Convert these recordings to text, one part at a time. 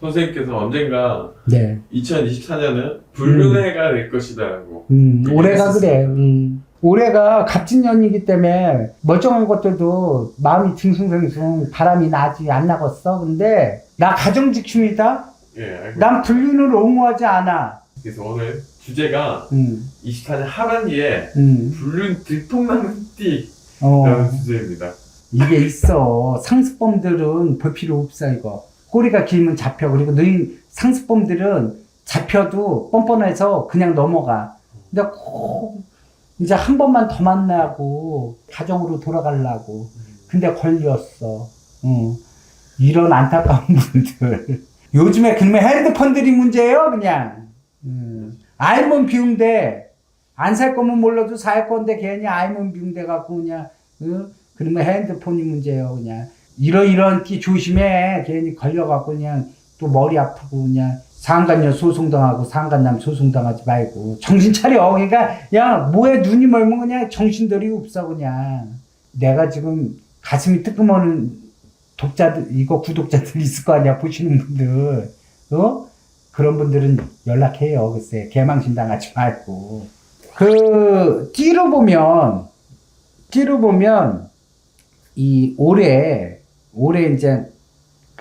선생님께서 언젠가 네. 2024년은 불륜해가 될 것이다라고. 음, 그게 올해가. 그래. 음. 올해가 갑진년이기 때문에 멀쩡한 것들도 마음이 징숭생숭 바람이 나지 안 나겠어. 근데 나 가정지킴이다. 예, 알고. 난 불륜을 옹호하지 않아. 그래서 오늘 주제가 음, 24년 하반기에 음, 불륜 들통나는 띠라는 어. 주제입니다. 이게 있어. 상습범들은 볼 필요 없어, 이거. 꼬리가 길면 잡혀. 그리고 너희 상습범들은 잡혀도 뻔뻔해서 그냥 넘어가. 근데 꼭 이제 한 번만 더 만나고 가정으로 돌아가려고. 근데 걸렸어. 응. 이런 안타까운 분들. 요즘에 그러면 핸드폰들이 문제예요, 그냥. 음. 알면 비운데 안살 거면 몰라도 살 건데 괜히 알면 비운데 갖고 그냥 응? 그러면 핸드폰이 문제예요, 그냥. 이러이런 티 조심해. 괜히 걸려갖고 그냥 또 머리 아프고 그냥 상간녀 소송당하고 상간남 소송당하지 말고 정신 차려. 그러니까 야 뭐에 눈이 멀면 그냥 정신들이 없어 그냥. 내가 지금 가슴이 뜨끔하는 독자들 이거 구독자들 있을 거 아니야 보시는 분들 어 그런 분들은 연락해요 글쎄 개망신 당하지 말고 그 띠로 보면 띠로 보면 이 올해 올해 이제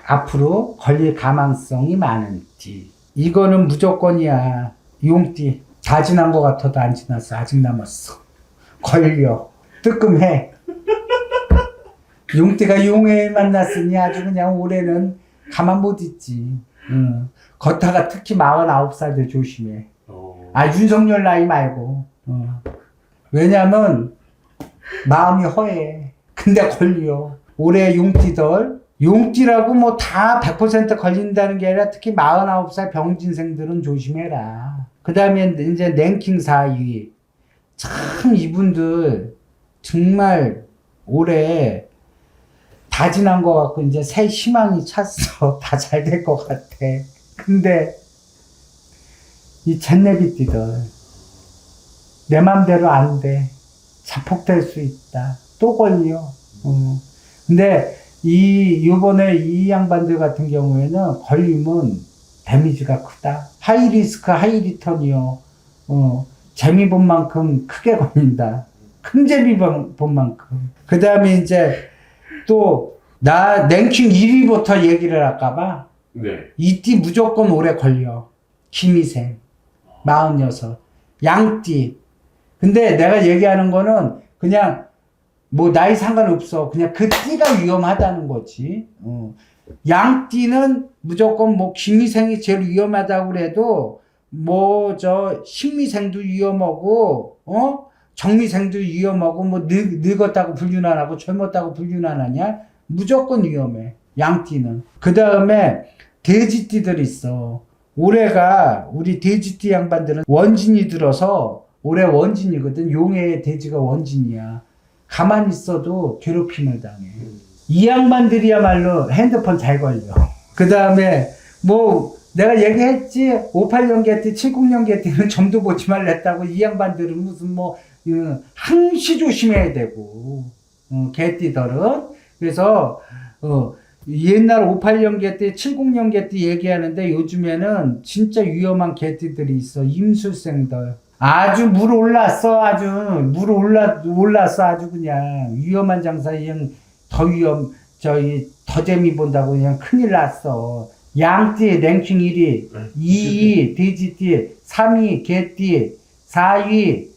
앞으로 걸릴 가망성이 많은 띠 이거는 무조건이야. 용띠 다 지난 것 같아도 안 지났어. 아직 남았어. 걸려. 뜨끔해. 용띠가 용을 만났으니 아주 그냥 올해는 가만 못 있지. 응. 걷다가 특히 49살들 조심해. 어, 아 윤석열 나이 말고. 어. 왜냐면 마음이 허해. 근데 걸려 올해 용띠들 용띠라고 뭐 다 100% 걸린다는 게 아니라 특히 49살 병진생들은 조심해라 그 다음에 이제 랭킹 4위 참 이분들 정말 올해 다 지난 것 같고 이제 새 희망이 찼어 다 잘 될 것 같아 근데 이 젠네비띠들 내 맘대로 안 돼. 자폭될 수 있다. 또 걸려. 어. 근데 이 요번에 이 양반들 같은 경우에는 걸리면 데미지가 크다. 하이 리스크 하이 리턴이요. 어. 재미 본 만큼 크게 걸린다. 큰 재미 본, 본 만큼. 그 다음에 이제 또 나 랭킹 1위부터 얘기를 할까봐 네. 이띠 무조건 오래 걸려. 김희생. 46. 양띠. 근데 내가 얘기하는 거는 그냥 뭐 나이 상관없어. 그냥 그 띠가 위험하다는 거지. 어. 양띠는 무조건 뭐 김희생이 제일 위험하다고 그래도 뭐 저 신미생도 위험하고 어 정미생도 위험하고 뭐 늙, 늙었다고 불륜 안 하고 젊었다고 불륜 안 하냐 무조건 위험해 양띠는 그 다음에 돼지띠들 있어 올해가 우리 돼지띠 양반들은 원진이 들어서 올해 원진이거든 용의 돼지가 원진이야 가만히 있어도 괴롭힘을 당해. 이 양반들이야말로 핸드폰 잘 걸려. 그 다음에 뭐 내가 얘기했지? 58년 개띠 70년 개띠는 점도 보지 말랬다고 이 양반들은 무슨 뭐 어, 항시 조심해야 되고 어, 개띠들은. 그래서 어, 옛날 58년 개띠 70년 개띠 얘기하는데 요즘에는 진짜 위험한 개띠들이 있어. 임술생들 아주 물 올랐어 아주 물 올라 올랐어 아주 그냥 위험한 장사 그냥 더 위험 저기 더 재미 본다고 그냥 큰일 났어 양띠 랭킹 1위 네. 2위 돼지띠 3위 개띠 4위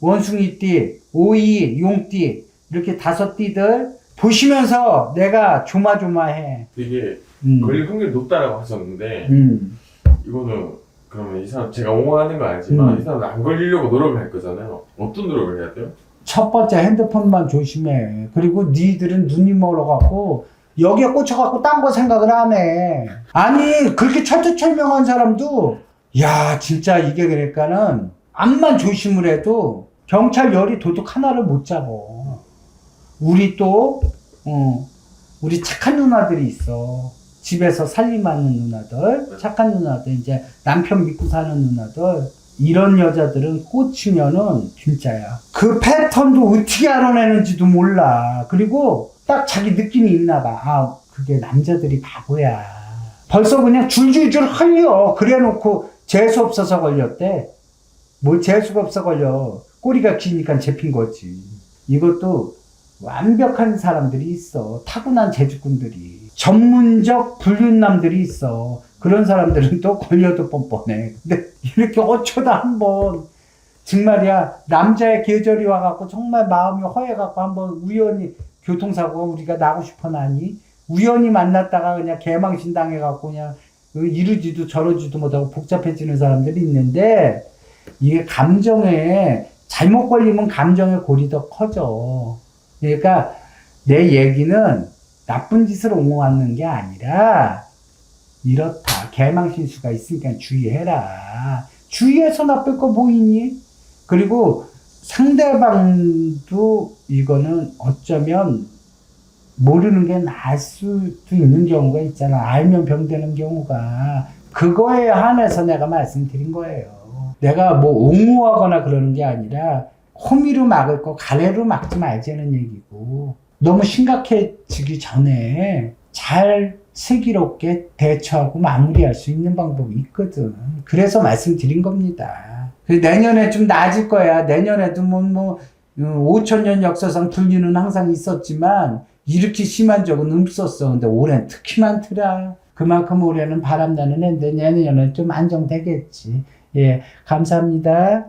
원숭이띠 5위 용띠 이렇게 다섯 띠들 보시면서 내가 조마조마해 되게 음. 걸릴 확률이 높다라고 하셨는데 음. 이거는 그러면 이 사람 제가 옹호하는 건 아니지만 음. 이 사람은 안 걸리려고 노력을 할 거잖아요. 어떤 노력을 해야 돼요? 첫 번째 핸드폰만 조심해. 그리고 니들은 눈이 멀어갖고 여기에 꽂혀갖고 딴 거 생각을 안 해. 아니 그렇게 철두철명한 사람도 야 진짜 이게 그러니까는 암만 조심을 해도 경찰 열이 도둑 하나를 못 잡어. 우리 또 어, 우리 착한 누나들이 있어. 집에서 살림하는 누나들, 착한 누나들, 이제 남편 믿고 사는 누나들, 이런 여자들은 꽂히면은 진짜야. 그 패턴도 어떻게 알아내는지도 몰라. 그리고 딱 자기 느낌이 있나 봐. 아, 그게 남자들이 바보야. 벌써 그냥 줄줄줄 흘려. 그래 놓고 재수 없어서 걸렸대. 뭐 재수가 없어 걸려. 꼬리가 기니까 잡힌 거지. 이것도 완벽한 사람들이 있어. 타고난 재주꾼들이. 전문적 불륜남들이 있어. 그런 사람들은 또 걸려도 뻔뻔해. 근데 이렇게 어쩌다 한번 정말이야 남자의 계절이 와갖고 정말 마음이 허해갖고 한번 우연히 교통사고가 우리가 나고 싶어 나니 우연히 만났다가 그냥 개망신 당해갖고 그냥 이러지도 저러지도 못하고 복잡해지는 사람들이 있는데 이게 감정에 잘못 걸리면 감정의 골이 더 커져. 그러니까 내 얘기는 나쁜 짓을 옹호하는 게 아니라 이렇다. 개망신수가 있으니까 주의해라. 주의해서 나쁠 거뭐 있니? 그리고 상대방도 이거는 어쩌면 모르는 게 나을 수도 있는 경우가 있잖아. 알면 병되는 경우가. 그거에 한해서 내가 말씀드린 거예요. 내가 뭐 옹호하거나 그러는 게 아니라 호미로 막을 거 가래로 막지 말자는 얘기고 너무 심각해지기 전에 잘 슬기롭게 대처하고 마무리할 수 있는 방법이 있거든. 그래서 말씀드린 겁니다. 그 내년에 좀 나아질 거야. 내년에도 뭐, 뭐, 5천년 역사상 불륜은 항상 있었지만, 이렇게 심한 적은 없었어. 근데 올해는 특히 많더라. 그만큼 올해는 바람나는 애인데 내년에는 좀 안정되겠지. 예, 감사합니다.